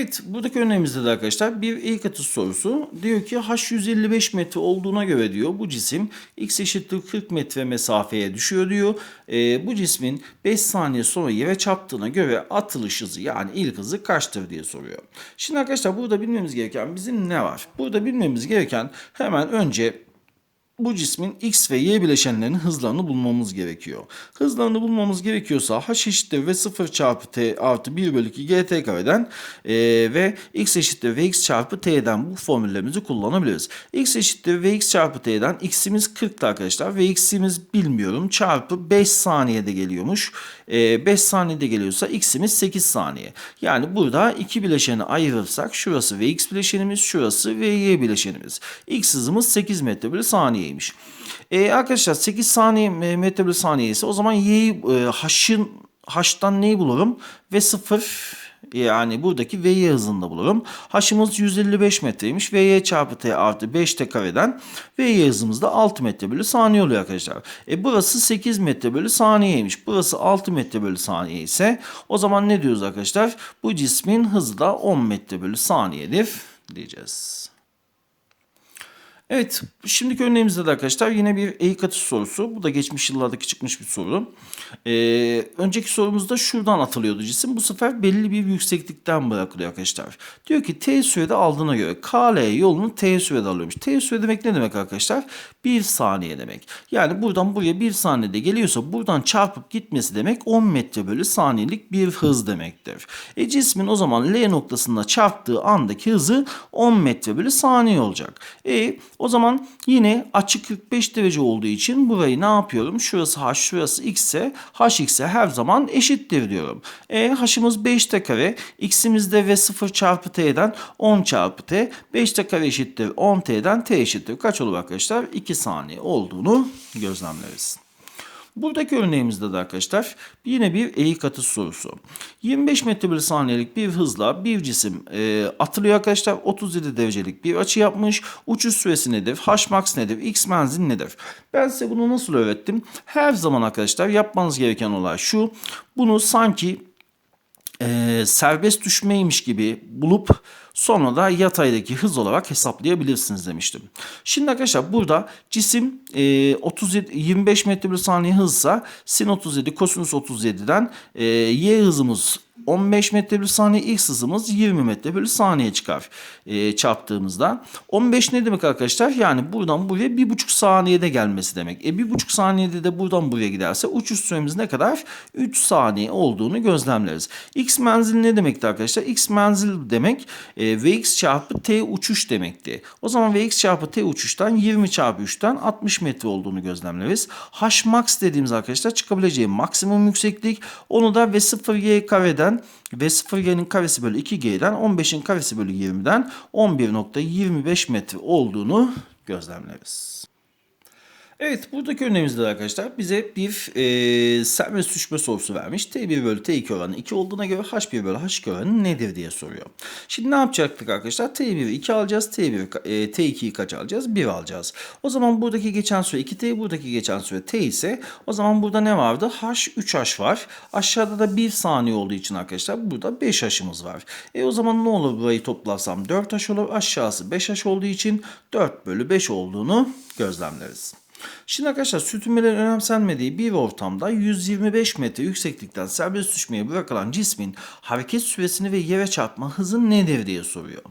Evet buradaki örneğimizde de arkadaşlar bir ilk atış sorusu. Diyor ki h 155 metre olduğuna göre diyor bu cisim x eşittir 40 metre mesafeye düşüyor diyor. Ee, bu cismin 5 saniye sonra yere çarptığına göre atılış hızı yani ilk hızı kaçtır diye soruyor. Şimdi arkadaşlar burada bilmemiz gereken bizim ne var? Burada bilmemiz gereken hemen önce bu cismin x ve y bileşenlerinin hızlarını bulmamız gerekiyor. Hızlarını bulmamız gerekiyorsa h eşittir v 0 çarpı t artı 1 bölü 2 gt kareden e, ve x eşittir vx çarpı t'den bu formüllerimizi kullanabiliriz. x eşittir vx çarpı t'den x'imiz 40'tı arkadaşlar ve x'imiz bilmiyorum çarpı 5 saniyede geliyormuş. E, 5 saniyede geliyorsa x'imiz 8 saniye. Yani burada iki bileşeni ayırırsak şurası vx bileşenimiz şurası vy bileşenimiz. x hızımız 8 metre bölü saniye saniyeymiş. E, arkadaşlar 8 saniye e, metre bölü saniye ise o zaman y'yi e, h'ın h'tan neyi bulurum? Ve 0 yani buradaki Vy hızında bulurum. H'ımız 155 metreymiş. Vy çarpı t artı 5 t kareden Vy hızımız da 6 metre bölü saniye oluyor arkadaşlar. E burası 8 metre bölü saniyeymiş. Burası 6 metre bölü saniye ise o zaman ne diyoruz arkadaşlar? Bu cismin hızı da 10 metre bölü saniyedir diyeceğiz. Evet, şimdiki örneğimizde de arkadaşlar yine bir eğik atış sorusu. Bu da geçmiş yıllardaki çıkmış bir soru. Ee, önceki sorumuzda şuradan atılıyordu cisim. Bu sefer belli bir yükseklikten bırakılıyor arkadaşlar. Diyor ki T sürede aldığına göre KL yolunu T sürede alıyormuş. T süre demek ne demek arkadaşlar? 1 saniye demek. Yani buradan buraya 1 saniyede geliyorsa buradan çarpıp gitmesi demek 10 metre bölü saniyelik bir hız demektir. E cismin o zaman L noktasında çarptığı andaki hızı 10 metre bölü saniye olacak. E o zaman yine açı 45 derece olduğu için burayı ne yapıyorum? Şurası h, şurası x ise h x'e her zaman eşittir diyorum. E h'ımız 5 t kare, x'imiz de v 0 çarpı t'den 10 çarpı t. 5 t kare eşittir 10 t'den t eşittir. Kaç olur arkadaşlar? 2 saniye olduğunu gözlemleriz. Buradaki örneğimizde de arkadaşlar yine bir eğik atış sorusu. 25 metre bölü saniyelik bir hızla bir cisim e, atılıyor arkadaşlar. 37 derecelik bir açı yapmış. Uçuş süresi nedir? H max nedir? X menzil nedir? Ben size bunu nasıl öğrettim? Her zaman arkadaşlar yapmanız gereken olay şu. Bunu sanki e, serbest düşmeymiş gibi bulup sonra da yataydaki hız olarak hesaplayabilirsiniz demiştim. Şimdi arkadaşlar burada cisim e, 37 25 metre bir saniye hızsa sin 37 kosinüs 37'den e, y hızımız 15 metre bölü saniye x hızımız 20 metre bölü saniye çıkar e, çarptığımızda. 15 ne demek arkadaşlar? Yani buradan buraya 1,5 saniyede gelmesi demek. E 1,5 saniyede de buradan buraya giderse uçuş süremiz ne kadar? 3 saniye olduğunu gözlemleriz. X menzil ne demekti arkadaşlar? X menzil demek e, Vx çarpı T uçuş demekti. O zaman Vx çarpı T uçuştan 20 çarpı 3'ten 60 metre olduğunu gözlemleriz. H max dediğimiz arkadaşlar çıkabileceği maksimum yükseklik. Onu da V0y kareden ve 0 y'nin karesi bölü 2g'den 15'in karesi bölü 20'den 11.25 metre olduğunu gözlemleriz. Evet buradaki örneğimizde de arkadaşlar bize bir e, serbest düşme sorusu vermiş. T1 bölü T2 oranı 2 olduğuna göre H1 bölü H2 oranı nedir diye soruyor. Şimdi ne yapacaktık arkadaşlar? T1'i 2 alacağız. T1, e, T2'yi kaç alacağız? 1 alacağız. O zaman buradaki geçen süre 2T, buradaki geçen süre T ise o zaman burada ne vardı? H 3H var. Aşağıda da 1 saniye olduğu için arkadaşlar burada 5H'ımız var. E o zaman ne olur burayı toplarsam 4H olur. Aşağısı 5H olduğu için 4 bölü 5 olduğunu gözlemleriz. Şimdi arkadaşlar sürtünmelerin önemsenmediği bir ortamda 125 metre yükseklikten serbest düşmeye bırakılan cismin hareket süresini ve yere çarpma hızı nedir diye soruyor.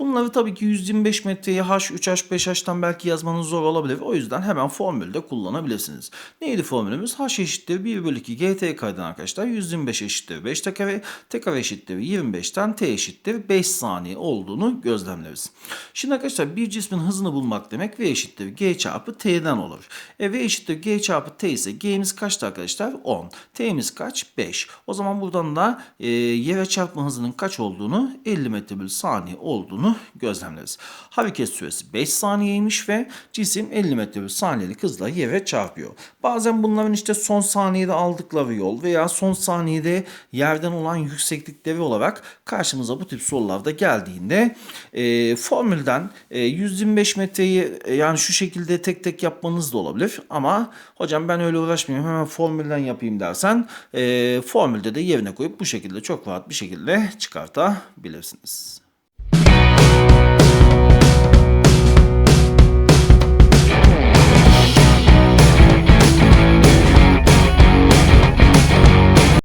Bunları tabii ki 125 metreyi H, 3H, 5H'tan belki yazmanız zor olabilir. O yüzden hemen formülde kullanabilirsiniz. Neydi formülümüz? H eşittir 1 bölü 2 GT karedan arkadaşlar. 125 eşittir 5 t kare. T kare eşittir 25'ten T eşittir 5 saniye olduğunu gözlemleriz. Şimdi arkadaşlar bir cismin hızını bulmak demek V eşittir G çarpı T'den olur. E V eşittir G çarpı T ise G'miz kaçtı arkadaşlar? 10. T'miz kaç? 5. O zaman buradan da e, yere çarpma hızının kaç olduğunu 50 metre bölü saniye olduğunu gözlemleriz. Hareket süresi 5 saniyeymiş ve cisim 50 metre bölü saniyelik hızla yere çarpıyor. Bazen bunların işte son saniyede aldıkları yol veya son saniyede yerden olan yükseklikleri olarak karşımıza bu tip sorularda geldiğinde e, formülden e, 125 metreyi e, yani şu şekilde tek tek yapmanız da olabilir. Ama hocam ben öyle uğraşmayayım hemen formülden yapayım dersen e, formülde de yerine koyup bu şekilde çok rahat bir şekilde çıkartabilirsiniz.